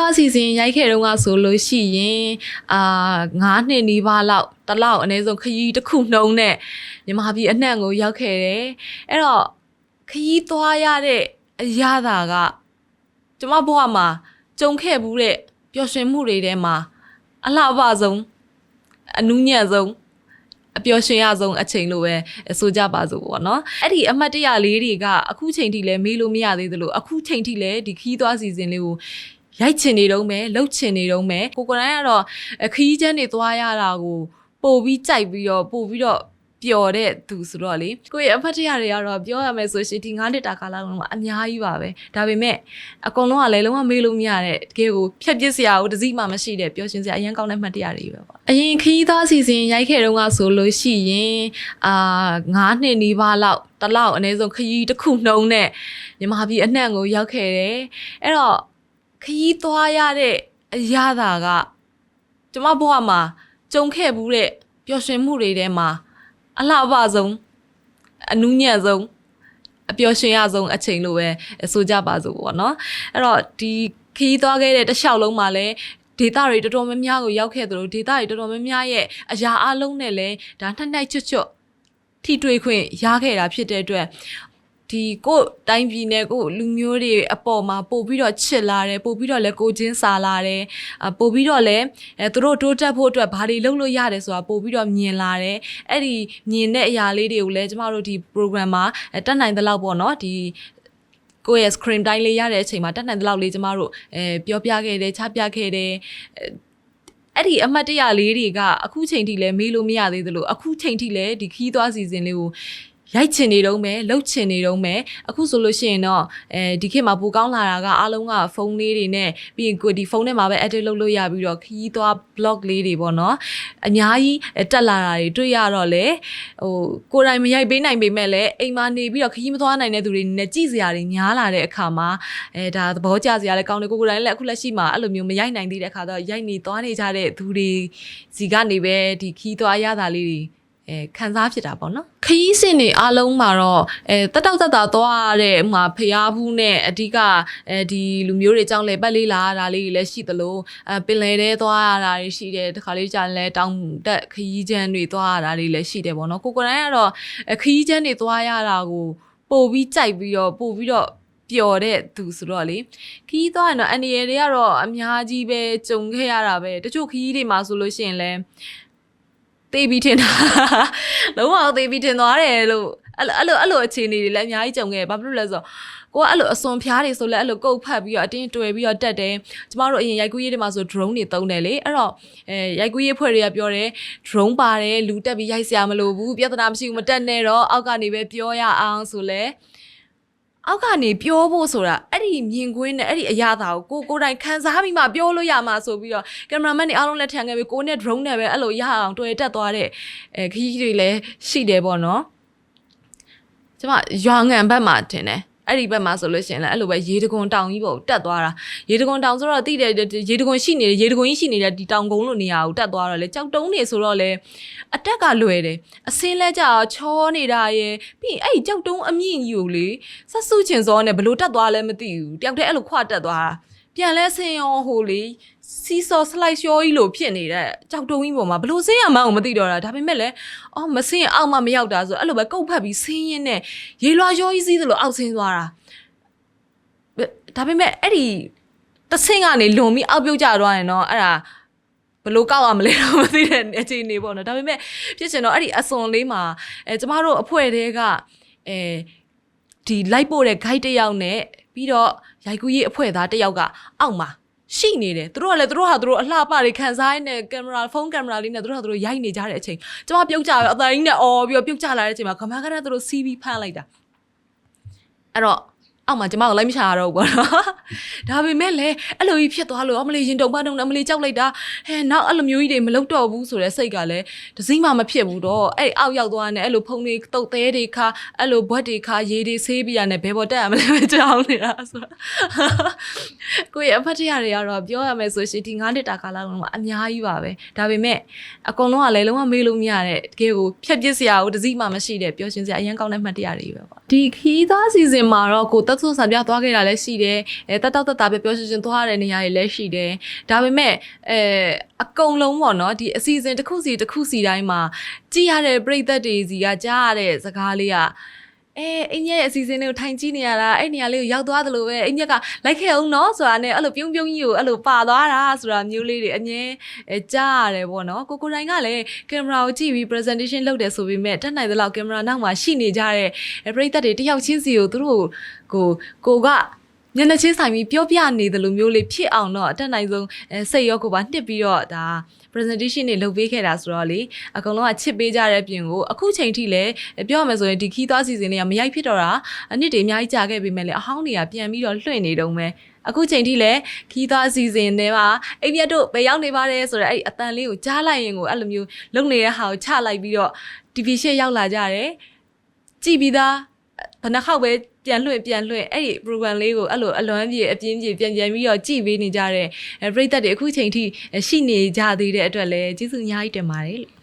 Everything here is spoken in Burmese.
သွားစီစဉ်ရိုက်ခဲ့တော့ကဆိုလို့ရှိရင်အာ9နှစ်နီးပါးလောက်တစ်လောက်အနည်းဆုံးခရီးတစ်ခုနှုံးနဲ့မြန်မာပြည်အနှံ့ကိုရောက်ခဲ့တယ်အဲ့တော့ခရီးသွားရတဲ့အရာသာကကျမဘဝမှာကြုံခဲ့ဘူးတဲ့ပျော်ရွှင်မှုတွေထဲမှာအလှပဆုံးအနူးညံ့ဆုံးအပျော်ရွှင်ရဆုံးအချိန်လို့ပဲဆိုကြပါစို့ပေါ့နော်အဲ့ဒီအမှတ်တရလေးတွေကအခုချိန်ထိလည်းမေးလို့မရသေးသလိုအခုချိန်ထိလည်းဒီခီးသွားစီစဉ်လေးကို ရိုက်ချင်နေတော့မယ်လှုပ်ချင်နေတော့မယ်ကိုကိုယ်တိုင်ကတော့ခီးချမ်းတွေသွားရတာကိုပို့ပြီးကြိုက်ပြီးတော့ပို့ပြီးတော့ပျော်တဲ့သူဆိုတော့လေကိုယ့်ရဲ့အဖတ်တရတွေကတော့ပြောရမယ်ဆိုရှင်ဒီ9နှစ်တာကာလလုံးကအများကြီးပါပဲဒါပေမဲ့အကုန်လုံးကလည်းလုံးဝမေးလို့မရတဲ့တကယ်ကိုဖြတ်ပစ်စရာကိုတစည်းမှမရှိတဲ့ပျော်ရွှင်စရာအရင်ကောင်းတဲ့မှတ်တရတွေပဲပေါ့အရင်ခီးသားစီစဉ်ရိုက်ခဲ့တော့ကဆိုလို့ရှိရင်အာ9နှစ်နီးပါးလောက်တစ်လောက်အနည်းဆုံးခရီးတစ်ခုနှုံးနဲ့မြန်မာပြည်အနှံ့ကိုရောက်ခဲ့တယ်အဲ့တော့ ခရီးသွားရတဲ့အရာသာကကျမဘဝမှာကြုံခဲ့ဘူးတဲ့ပျော်ရွှင်မှုတွေထဲမှာအလှပဆုံးအနူးညံ့ဆုံးအပျော်ရွှင်ရဆုံးအချိန်လို့ပဲဆိုကြပါစို့ပေါ့နော်အဲ့တော့ဒီခရီးသွားခဲ့တဲ့တစ်လျှောက်လုံးမှာလည်းဒေတာတွေတော်တော်များများကိုရောက်ခဲ့သလိုဒေတာတွေတော်တော်များများရဲ့အရာအလုံးနဲ့လည်းဒါနှိုက်နှိုက်ချွတ်ချွတ်ထိတွေ့ခွင့်ရခဲ့တာဖြစ်တဲ့အတွက် ဒီကိုယ်တိုင်းပြည်နဲ့ကိုယ်လူမျိုးတွေအပေါ်မှာပို့ပြီးတော့ချစ်လာတယ်ပို့ပြီးတော့လည်းကိုချင်းစာလာတယ်အပို့ပြီးတော့လည်းအဲသူတို့တိုးတက်ဖို့အတွက်ဘာတွေလုပ်လို့ရတယ်ဆိုတာပို့ပြီးတော့မြင်လာတယ်အဲ့ဒီမြင်တဲ့အရာလေးတွေကိုလည်းကျမတို့ဒီ program မှာအဲတက်နိုင်တဲ့လောက်ပေါ့နော်ဒီကိုယ့်ရဲ့ screen time လေးရတဲ့အချိန်မှာတက်နိုင်တဲ့လောက်လေးကျမတို့အဲပြောပြခဲ့တယ်ချပြခဲ့တယ်အဲအဲ့ဒီအမှတ်တရလေးတွေကအခုချိန်ထိလည်းမေးလို့မရသေးသလိုအခုချိန်ထိလည်းဒီခီးသွားစီစဉ်လေးကို ရိုက်ချင်နေတော့မယ်လှုပ်ချင်နေတော့မယ်အခုဆိုလို့ရှိရင်တော့အဲဒီခေတ်မှာပိုကောင်းလာတာကအားလုံးကဖုန်းလေးတွေနဲ့ပြီးရင်ကိုဒီဖုန်းထဲမှာပဲ edit လုပ်လို့ရပြီးတော့ခီးသွား blog လေးတွေပေါ့နော်အများကြီးတက်လာတာတွေတွေ့ရတော့လေဟိုကိုယ်တိုင်မရိုက်ပေးနိုင်ပေမဲ့လည်းအိမ်မှာနေပြီးတော့ခီးမသွားနိုင်တဲ့သူတွေနဲ့ကြည်စရာတွေများလာတဲ့အခါမှာအဲဒါသဘောကျစရာလည်းကောင်းတယ်ကိုကိုယ်တိုင်လည်းအခုလက်ရှိမှာအဲ့လိုမျိုးမရိုက်နိုင်သေးတဲ့အခါတော့ရိုက်နေသွားနေကြတဲ့သူတွေစီကနေပဲဒီခီးသွားရတာလေးတွေ အဲခံစားဖြစ်တာပေါ့နော်ခရီးစဉ်တွေအားလုံးမှာတော့အဲတက်တောက်တက်တာသွားရတဲ့ဥမာဖျားဘူးနဲ့အဓိကအဲဒီလူမျိုးတွေကြောင့်လေပတ်လေးလာရတာလေးတွေလည်းရှိသလိုအဲပင်လယ်ထဲသွားရတာတွေရှိတယ်တခါလေးကြာရင်လည်းတောင်တက်ခရီးချမ်းတွေသွားရတာတွေလည်းရှိတယ်ပေါ့နော်ကိုကိုယ်တိုင်ကတော့အဲခရီးချမ်းတွေသွားရတာကိုပို့ပြီးကြိုက်ပြီးတော့ပို့ပြီးတော့ပျော်တဲ့သူဆိုတော့လေခီးသွားရင်တော့အန်ဒီရယ်တွေကတော့အများကြီးပဲကြုံခဲ့ရတာပဲတချို့ခီးတွေမှာဆိုလို့ရှိရင်လည်း တေးပြီးထင်တာလုံးဝတေးပြီးထင်သွားတယ်လို့အဲ့လိုအဲ့လိုအဲ့လိုအခြေအနေတွေလည်းအများကြီးကြုံခဲ့ဘာဖြစ်လို့လဲဆိုတော့ကိုကအဲ့လိုအစွန်ဖျားတွေဆိုလဲအဲ့လိုကုတ်ဖတ်ပြီးတော့အတင်းတွယ်ပြီးတော့တက်တယ်ကျမတို့အရင်ရိုက်ကူးရေးတွေမှာဆို drone တွေသုံးတယ်လေအဲ့တော့အဲရိုက်ကူးရေးဖွဲ့တွေကပြောတယ် drone ပါတယ်လူတက်ပြီးရိုက်စရာမလိုဘူးပြဿနာမရှိဘူးမတက်နဲ့တော့အောက်ကနေပဲပြောရအောင်ဆိုလဲ အောက်ကနေပြောဖို့ဆိုတာအဲ့ဒီမြင်ကွင်းနဲ့အဲ့ဒီအရာသာကိုကိုကိုယ်တိုင်ခံစားပြီးမှပြောလို့ရမှာဆိုပြီးတော့ကင်မရာမန်တွေအားလုံးလက်ထံခဲ့ပြီးကိုနဲ့ drone နဲ့ပဲအဲ့လိုရအောင်တွေ့တက်သွားတဲ့အဲခကြီးတွေလည်းရှိတယ်ပေါ့နော်ကျမရွာငံဘက်မှာထင်တယ် အဲ့ဒီဘက်မှာဆိုလို့ရှိရင်လည်းအဲ့လိုပဲရေတကွန်တောင်ကြီးပေါ့တက်သွားတာရေတကွန်တောင်ဆိုတော့တိတယ်ရေတကွန်ရှိနေတယ်ရေတကွန်ကြီးရှိနေတဲ့ဒီတောင်ကုန်းလိုနေရာကိုတက်သွားတော့လေကြောက်တုံးနေဆိုတော့လေအတက်ကလွယ်တယ်အစင်းလဲကြချောနေတာရယ်ပြီးရင်အဲ့ဒီကြောက်တုံးအမြင့်ကြီးကိုလေဆက်စုချင်စောနဲ့ဘလို့တက်သွားလဲမသိဘူးတယောက်တည်းအဲ့လိုခွတက်သွားတာ ပြန်လဲဆင်းရောဟိုလေစီဆော့စလိုက်ရှောကြီးလို့ဖြစ်နေတဲ့ကြောက်တုံးကြီးပေါ်မှာဘလို့ဆင်းရမှန်းကိုမသိတော့တာဒါပေမဲ့လည်းအော်မဆင်းအောင်မှမရောက်တာဆိုအဲ့လိုပဲကုတ်ဖက်ပြီးဆင်းရင်းနဲ့ရေလွှာရောကြီးစီးသလိုအောက်ဆင်းသွားတာဒါပေမဲ့အဲ့ဒီတဆင့်ကနေလွန်ပြီးအောက်ပြုတ်ကျသွားရင်တော့အဲ့ဒါဘလို့ကောက်ရမလဲတော့မသိတဲ့အခြေအနေပေါ့နော်ဒါပေမဲ့ဖြစ်ချင်တော့အဲ့ဒီအစွန်လေးမှာအဲကျမတို့အဖွဲ့တဲကအဲဒီလိုက်ပို့တဲ့ guide တစ်ယောက်နဲ့ပြီးတော့ ရိုက်ကူးရေးအဖွဲ့သားတစ်ယောက်ကအောက်မှာရှိနေတယ်သူတို့ကလည်းသူတို့ဟာသူတို့အလှပတွေခံစားရင်းနဲ့ကင်မရာဖုန်းကင်မရာလေးနဲ့သူတို့ဟာသူတို့ရိုက်နေကြတဲ့အချိန်ကျမပြုတ်ကြပဲအသားကြီးနဲ့အော်ပြီးတော့ပြုတ်ကြလာတဲ့အချိန်မှာခမခဏသူတို့စီးပြီးဖမ်းလိုက်တာအဲ့တော့ အောက်မှာကျမကိုလိုက်မချရတော့ဘူးပေါ့နော်ဒါပေမဲ့လည်းအဲ့လိုကြီးဖြစ်သွားလို့အမလေးရင်တုံပတ်တုံနဲ့အမလေးကြောက်လိုက်တာဟဲနောက်အဲ့လိုမျိုးကြီးတွေမလုပ်တော့ဘူးဆိုတဲ့စိတ်ကလည်းတစည်းမှမဖြစ်ဘူးတော့အဲ့အောက်ရောက်သွားတယ်အဲ့လိုဖုန်တွေတုတ်သေးတွေခါအဲ့လိုဘွက်တွေခါရေတွေဆေးပြရနဲ့ဘယ်ပေါ်တက်ရမလဲမကြောက်နေတာဆိုတော့ကိုယ့်ရဲ့အဖတ်တရတွေကတော့ပြောရမယ်ဆိုရှင်ဒီ9နှစ်တာကာလလုံးကအများကြီးပါပဲဒါပေမဲ့အကုန်လုံးကလည်းလုံးဝမေးလို့မရတဲ့တကယ်ကိုဖြတ်ပစ်စရာကိုတစည်းမှမရှိတဲ့ပျော်ရွှင်စရာအရင်ကောင်းတဲ့မှတ်တရတွေပဲပေါ့ဒီခီးသားစီစဉ်မှာတော့ကိုသက်ဆွဆန်ပြသွားခဲ့တာလည်းရှိတယ်အဲတက်တောက်တက်တာပဲပြောရှင်ရှင်သွားရတဲ့နေရာတွေလည်းရှိတယ်ဒါပေမဲ့အဲအကုန်လုံးပေါ့နော်ဒီအစီအစဉ်တစ်ခုစီတစ်ခုစီတိုင်းမှာကြည်ရတဲ့ပြိသက်တွေစီကကြားရတဲ့စကားလေးက အဲအင်းရဲ့အစီအစဉ်လေးကိုထိုင်ကြည့်နေရတာအဲ့နေရာလေးကိုရောက်သွားသလိုပဲအင်းညက်ကလိုက်ခဲ့အောင်နော်ဆိုတာနဲ့အဲ့လိုပြုံးပြုံးကြီးကိုအဲ့လိုပါသွားတာဆိုတာမျိုးလေးတွေအငင်းအဲကြားရတယ်ပေါ့နော်ကိုကိုတိုင်းကလည်းကင်မရာကိုကြည့်ပြီး presentation လုပ်တယ်ဆိုပေမဲ့တက်နိုင်သလောက်ကင်မရာနောက်မှာရှိနေကြတဲ့အဲပြိသက်တွေတယောက်ချင်းစီကိုသူတို့ကိုကိုကညနေချင်းဆိုင်ပြီးပြောပြနေတယ်လို့မျိုးလေးဖြစ်အောင်တော့အတက်နိုင်ဆုံးအဲစိတ်ရောကိုယ်ပါနှစ်ပြီးတော့ဒါ presentation တွေလုပ်ပေးခဲ့တာဆိုတော့လေအကုန်လုံးကချစ်ပေးကြတဲ့ပြင်ကိုအခုချိန်ထိလည်းပြောရမယ်ဆိုရင်ဒီခီးသွားစီစဉ်လေးကမရိုက်ဖြစ်တော့တာအနစ်တွေအများကြီးကြာခဲ့ပေမဲ့လည်းအဟောင်းတွေကပြန်ပြီးတော့လွှင့်နေတုံးပဲအခုချိန်ထိလည်းခီးသွားစီစဉ်တွေမှာအိမ်မြတ်တို့ဘယ်ရောက်နေပါလဲဆိုတော့အဲ့ဒီအတန်လေးကိုကြားလိုက်ရင်ကိုအဲ့လိုမျိုးလုံနေတဲ့ဟာကိုချလိုက်ပြီးတော့ TV ရှေ့ရောက်လာကြတယ်ကြည်ပြီးသား ဘယ်နှခေါက်ပဲပြန်လွှင့်ပြန်လွှင့်အဲ့ဒီ program လေးကိုအဲ့လိုအလွမ်းပြေအပြင်းပြေပြန်ပြန်ပြီးတော့ကြည်ပေးနေကြတဲ့အဲပရိသတ်တွေအခုချိန်ထိရှိနေကြသေးတဲ့အတွက်လည်းကျေးဇူးအများကြီးတင်ပါတယ်လို့